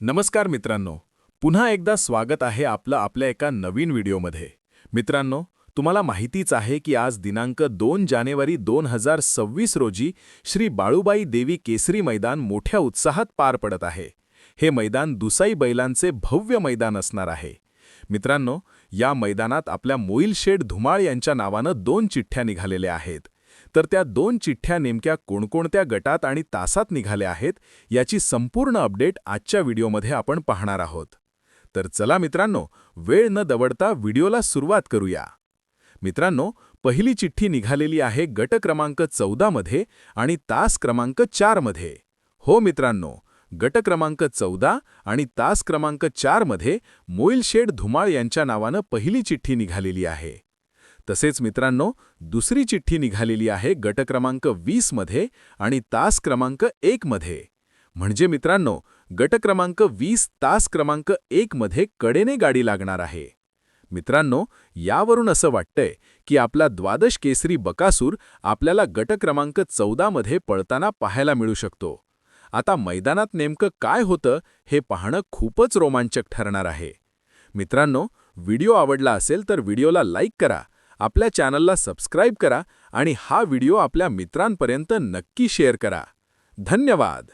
नमस्कार मित्रांनो. पुन्हा एकदा स्वागत आहे आपलं आपल्या एका नवीन व्हिडिओमध्ये. मित्रांनो तुम्हाला माहितीच आहे की आज दिनांक दोन जानेवारी दोन हजार सव्वीस रोजी श्री बाळूबाई देवी केसरी मैदान मोठ्या उत्साहात पार पडत आहे. हे मैदान दुसाई बैलांचे भव्य मैदान असणार आहे. मित्रांनो या मैदानात आपल्या मोईल शेठ धुमाळ यांच्या नावानं दोन चिठ्ठ्या निघालेल्या आहेत. तर त्या दोन चिठ्ठ्या नेमक्या कोणकोणत्या गटात आणि तासात निघाल्या आहेत याची संपूर्ण अपडेट आजच्या व्हिडिओमध्ये आपण पाहणार आहोत. तर चला मित्रांनो वेळ न दवडता व्हिडिओला सुरुवात करूया. मित्रांनो पहिली चिठ्ठी निघालेली आहे गट क्रमांक चौदामध्ये आणि तास क्रमांक चारमध्ये हो मित्रांनो गट क्रमांक चौदा आणि तास क्रमांक चारमध्ये मोईलशेड धुमाळ यांच्या नावानं पहिली चिठ्ठी निघालेली आहे. तसेच मित्रांनो दुसरी चिठ्ठी निघालेली आहे गट क्रमांक वीसमध्ये आणि तास क्रमांक एकमध्ये म्हणजे मित्रांनो गट क्रमांक वीस तास क्रमांक एकमध्ये कडेने गाडी लागणार आहे. मित्रांनो यावरून असं वाटतंय की आपला द्वादश केसरी बकासूर आपल्याला गट क्रमांक चौदामध्ये पळताना पाहायला मिळू शकतो. आता मैदानात नेमकं काय होतं हे पाहणं खूपच रोमांचक ठरणार आहे. मित्रांनो व्हिडिओ आवडला असेल तर व्हिडिओला लाईक करा आपल्या चॅनलला सबस्क्राईब करा आणि हा व्हिडिओ आपल्या मित्रांपर्यंत नक्की शेअर करा. धन्यवाद!